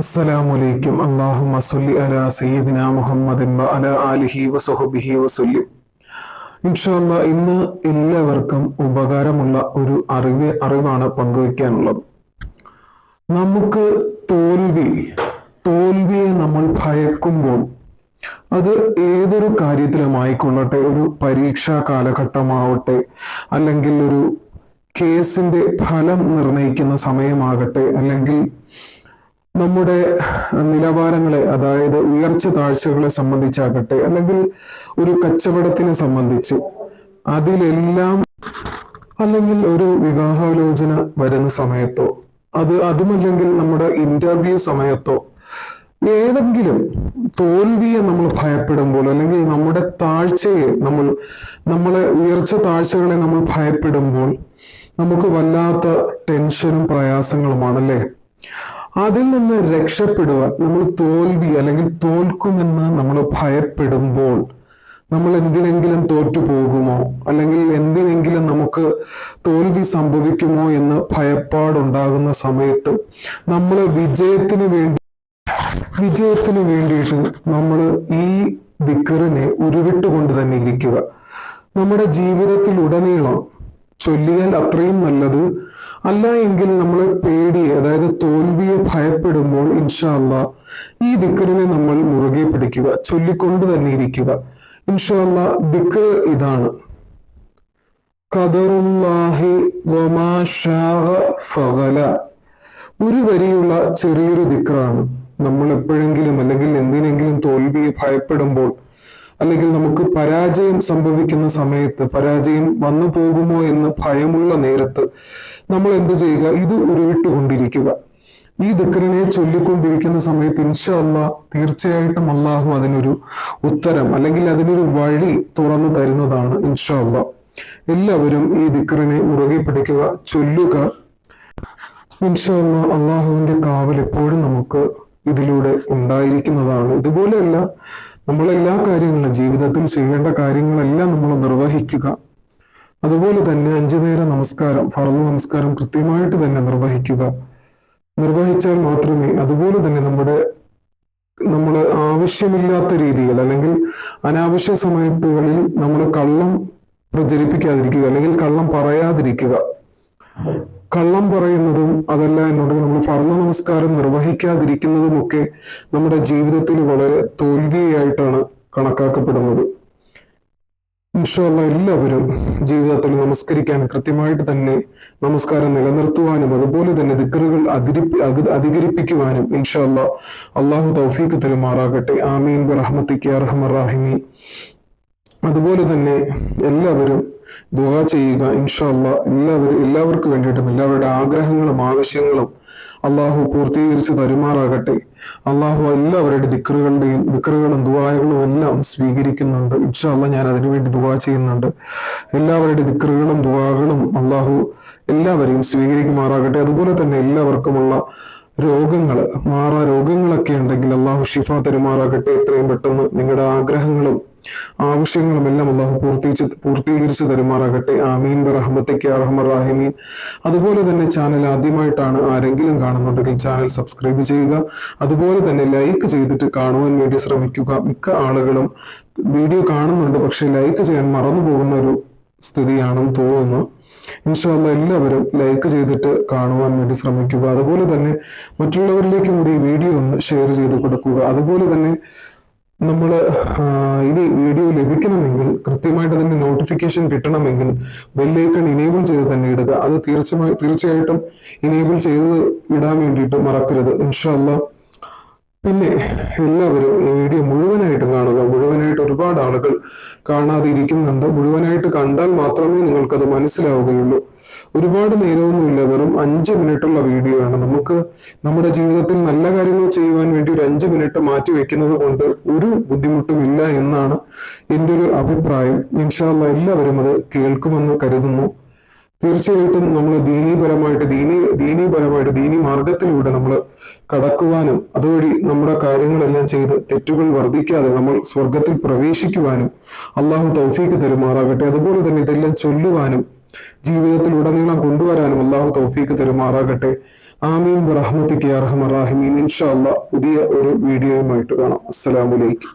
അസ്സലാമലൈക്കും അള്ളാഹുമ്മ സല്ലി അലാ സയ്യിദിന മുഹമ്മദിൻ അലാ ആലിഹി വസഹബിഹി വസല്ലി. ഇൻഷാല്ല ഇന്ന് എല്ലാവർക്കും ഉപകാരമുള്ള ഒരു അറിവ് അറിവാണ് പങ്കുവയ്ക്കാനുള്ളത്. നമുക്ക് തോൽവി തോൽവിയെ നമ്മൾ ഭയക്കുമ്പോൾ അത് ഏതൊരു കാര്യത്തിലുമായിക്കൊള്ളട്ടെ ഒരു പരീക്ഷാ കാലഘട്ടമാവട്ടെ അല്ലെങ്കിൽ ഒരു കേസിന്റെ ഫലം നിർണയിക്കുന്ന സമയമാകട്ടെ അല്ലെങ്കിൽ നമ്മുടെ നിലവാരങ്ങളെ അതായത് ഉയർച്ച താഴ്ചകളെ സംബന്ധിച്ചാകട്ടെ അല്ലെങ്കിൽ ഒരു കച്ചവടത്തിനെ സംബന്ധിച്ച് അതിലെല്ലാം അല്ലെങ്കിൽ ഒരു വിവാഹാലോചന വരുന്ന സമയത്തോ അത് അതുമല്ലെങ്കിൽ നമ്മുടെ ഇന്റർവ്യൂ സമയത്തോ ഏതെങ്കിലും തോൽവിയെ നമ്മൾ ഭയപ്പെടുമ്പോൾ അല്ലെങ്കിൽ നമ്മുടെ താഴ്ചയെ നമ്മൾ നമ്മളെ ഉയർച്ച താഴ്ചകളെ നമ്മൾ ഭയപ്പെടുമ്പോൾ നമുക്ക് വല്ലാത്ത ടെൻഷനും പ്രയാസങ്ങളുമാണല്ലേ അതിൽ നിന്ന് രക്ഷപ്പെടുവാൻ നമ്മൾ തോൽവി അല്ലെങ്കിൽ തോൽക്കുമെന്ന് നമ്മൾ ഭയപ്പെടുമ്പോൾ നമ്മൾ എന്തിനെങ്കിലും തോറ്റു പോകുമോ അല്ലെങ്കിൽ എന്തിനെങ്കിലും നമുക്ക് തോൽവി സംഭവിക്കുമോ എന്ന് ഭയപ്പാടുണ്ടാകുന്ന സമയത്ത് നമ്മൾ വിജയത്തിന് വേണ്ടി വിജയത്തിന് വേണ്ടിയിട്ട് നമ്മൾ ഈ ദിക്കറിനെ ഉരുവിട്ടുകൊണ്ട് തന്നെ ഇരിക്കുക. നമ്മുടെ ജീവിതത്തിൽ ഉടനീളം ചൊല്ലിയാൽ അത്രയും നല്ലത്. അല്ല എങ്കിൽ നമ്മളെ പേടി അതായത് തോൽവിയെ ഭയപ്പെടുമ്പോൾ ഇൻഷാല്ല ഈ ദിക്കറിനെ നമ്മൾ മുറുകെ പിടിക്കുക ചൊല്ലിക്കൊണ്ട് തന്നെ ഇരിക്കുക. ഇൻഷാല്ല ദിക്കർ ഇതാണ്. ഫഗല. ഒരു വരിയുള്ള ചെറിയൊരു ദിക്റാണ് നമ്മൾ എപ്പോഴെങ്കിലും അല്ലെങ്കിൽ എന്തിനെങ്കിലും തോൽവിയെ ഭയപ്പെടുമ്പോൾ അല്ലെങ്കിൽ നമുക്ക് പരാജയം സംഭവിക്കുന്ന സമയത്ത് പരാജയം വന്നു പോകുമോ എന്ന് ഭയമുള്ള നേരത്ത് നമ്മൾ എന്ത് ചെയ്യുക? ഇത് ഉരുവിട്ടുകൊണ്ടിരിക്കുക. ഈ ദിക്കറിനെ ചൊല്ലിക്കൊണ്ടിരിക്കുന്ന സമയത്ത് ഇൻഷാ അള്ളാ തീർച്ചയായിട്ടും അള്ളാഹു അതിനൊരു ഉത്തരം അല്ലെങ്കിൽ അതിനൊരു വഴി തുറന്നു തരുന്നതാണ് ഇൻഷാ അള്ളാ എല്ലാവരും ഈ ദിക്കറിനെ മുറുകെ പിടിക്കുക ചൊല്ലുക. ഇൻഷാല്ല അള്ളാഹുവിന്റെ കാവൽ എപ്പോഴും നമുക്ക് ഇതിലൂടെ ഉണ്ടായിരിക്കുന്നതാണ്. ഇതുപോലെയല്ല നമ്മൾ എല്ലാ കാര്യങ്ങളും ജീവിതത്തിൽ ചെയ്യേണ്ട കാര്യങ്ങളെല്ലാം നമ്മൾ നിർവഹിക്കുക. അതുപോലെ തന്നെ അഞ്ചു നേര നമസ്കാരം ഫറു നമസ്കാരം കൃത്യമായിട്ട് തന്നെ നിർവഹിക്കുക. നിർവഹിച്ചാൽ മാത്രമേ അതുപോലെ തന്നെ നമ്മുടെ നമ്മൾ ആവശ്യമില്ലാത്ത രീതിയിൽ അല്ലെങ്കിൽ അനാവശ്യ സമയത്തുകളിൽ നമ്മൾ കള്ളം പ്രചരിപ്പിക്കാതിരിക്കുക അല്ലെങ്കിൽ കള്ളം പറയാതിരിക്കുക. കള്ളം പറയുന്നതും അതല്ല എന്നുണ്ടെങ്കിൽ നമ്മൾ ഫർണ നമസ്കാരം നിർവഹിക്കാതിരിക്കുന്നതുമൊക്കെ നമ്മുടെ ജീവിതത്തിൽ വളരെ തോൽവിയായിട്ടാണ് കണക്കാക്കപ്പെടുന്നത്. ഇൻഷാല്ല എല്ലാവരും ജീവിതത്തിൽ നമസ്കരിക്കാൻ കൃത്യമായിട്ട് തന്നെ നമസ്കാരം നിലനിർത്തുവാനും അതുപോലെ തന്നെ ദിക്കറുകൾ അതിരിപ്പി അധികരിപ്പിക്കുവാനും ഇൻഷാല്ല അള്ളാഹു തൗഫീഖ് തെരുമാറാകട്ടെ. ആമീൻ. റഹ്മത്തിക്ക് അർഹമറാഹിമി അതുപോലെ തന്നെ എല്ലാവരും ദുആ ചെയ്യുക ഇൻഷല്ല എല്ലാവരും എല്ലാവർക്കും വേണ്ടിയിട്ടും എല്ലാവരുടെ ആഗ്രഹങ്ങളും ആവശ്യങ്ങളും അള്ളാഹു പൂർത്തീകരിച്ച് തരുമാറാകട്ടെ. അള്ളാഹു എല്ലാവരുടെ ദിക്കറുകളുടെയും ദിക്കറുകളും ദുആകളും എല്ലാം സ്വീകരിക്കുന്നുണ്ട്. ഇൻഷാല്ല ഞാൻ അതിനുവേണ്ടി ദുആ ചെയ്യുന്നുണ്ട്. എല്ലാവരുടെ ദിക്കറുകളും ദുആകളും അള്ളാഹു എല്ലാവരെയും സ്വീകരിക്കുമാറാകട്ടെ. അതുപോലെ തന്നെ എല്ലാവർക്കുമുള്ള രോഗങ്ങൾ മാറാ രോഗങ്ങളൊക്കെ ഉണ്ടെങ്കിൽ അള്ളാഹു ഷിഫ തരുമാറാകട്ടെ. എത്രയും പെട്ടെന്ന് നിങ്ങളുടെ ആഗ്രഹങ്ങളും ആവശ്യങ്ങളും എല്ലാം അള്ളാഹു പൂർത്തീകരിച്ച് പൂർത്തീകരിച്ച് തരുമാറാകട്ടെ. ആമീൻ. റഹ്മത്തേക്ക് അറഹമർ അതുപോലെ തന്നെ ചാനൽ ആദ്യമായിട്ടാണ് ആരെങ്കിലും കാണുന്നുണ്ടെങ്കിൽ ചാനൽ സബ്സ്ക്രൈബ് ചെയ്യുക. അതുപോലെ തന്നെ ലൈക്ക് ചെയ്തിട്ട് കാണുവാൻ വേണ്ടി ശ്രമിക്കുക. മിക്ക ആളുകളും വീഡിയോ കാണുന്നുണ്ട് പക്ഷെ ലൈക്ക് ചെയ്യാൻ മറന്നു പോകുന്ന ഒരു സ്ഥിതിയാണെന്ന് തോന്നുന്നു. ഇൻഷാല്ല എല്ലാവരും ലൈക്ക് ചെയ്തിട്ട് കാണുവാൻ വേണ്ടി ശ്രമിക്കുക. അതുപോലെ തന്നെ മറ്റുള്ളവരിലേക്കും കൂടി വീഡിയോ ഒന്ന് ഷെയർ ചെയ്ത് കൊടുക്കുക. അതുപോലെ തന്നെ നമ്മൾ ഇനി വീഡിയോ ലഭിക്കണമെങ്കിൽ കൃത്യമായിട്ട് അതിന്റെ നോട്ടിഫിക്കേഷൻ കിട്ടണമെങ്കിൽ ബെല്ലൈക്കൺ ഇനേബിൾ ചെയ്ത് തന്നെ ഇടുക. അത് തീർച്ചയായും തീർച്ചയായിട്ടും ഇനേബിൾ ചെയ്ത് ഇടാൻ വേണ്ടിയിട്ട് മറക്കരുത്. ഇൻഷാല്ല പിന്നെ എല്ലാവരും വീഡിയോ മുഴുവനായിട്ട് കാണുക. മുഴുവനായിട്ട് ഒരുപാട് ആളുകൾ കാണാതെ ഇരിക്കുന്നുണ്ട് മുഴുവനായിട്ട് കണ്ടാൽ മാത്രമേ നിങ്ങൾക്കത് മനസ്സിലാവുകയുള്ളൂ. ഒരുപാട് നേരമൊന്നുമില്ല വെറും അഞ്ച് മിനിറ്റുള്ള വീഡിയോ ആണ്. നമുക്ക് നമ്മുടെ ജീവിതത്തിൽ നല്ല കാര്യങ്ങൾ ചെയ്യുവാൻ വേണ്ടി ഒരു അഞ്ച് മിനിറ്റ് മാറ്റി വെക്കുന്നത് കൊണ്ട് ഒരു ബുദ്ധിമുട്ടും ഇല്ല എന്നാണ് എന്റെ ഒരു അഭിപ്രായം. ഇൻഷാല്ല എല്ലാവരും അത് കേൾക്കുമെന്ന് കരുതുന്നു. തീർച്ചയായിട്ടും നമ്മൾ ദീനീപരമായിട്ട് ദീനി ദീനീപരമായിട്ട് ദീനി മാർഗത്തിലൂടെ നമ്മൾ കടക്കുവാനും അതുവഴി നമ്മുടെ കാര്യങ്ങളെല്ലാം ചെയ്ത് തെറ്റുകൾ വർദ്ധിക്കാതെ നമ്മൾ സ്വർഗത്തിൽ പ്രവേശിക്കുവാനും അള്ളാഹു തൗഫീക്ക് തരുമാറാകട്ടെ. അതുപോലെ തന്നെ ഇതെല്ലാം ചൊല്ലുവാനും ജീവിതത്തിൽ ഉടനീളം കൊണ്ടുവരാനും അള്ളാഹു തൗഫീക്ക് തരുമാറാകട്ടെ. ആമീൻ. റഹ്മത്തിക്ക് അറഹമറാഹിമീൻ ഇൻഷാ അല്ലാ പുതിയ ഒരു വീഡിയോയുമായിട്ട് കാണാം. അസ്സലാമു അലൈക്കും.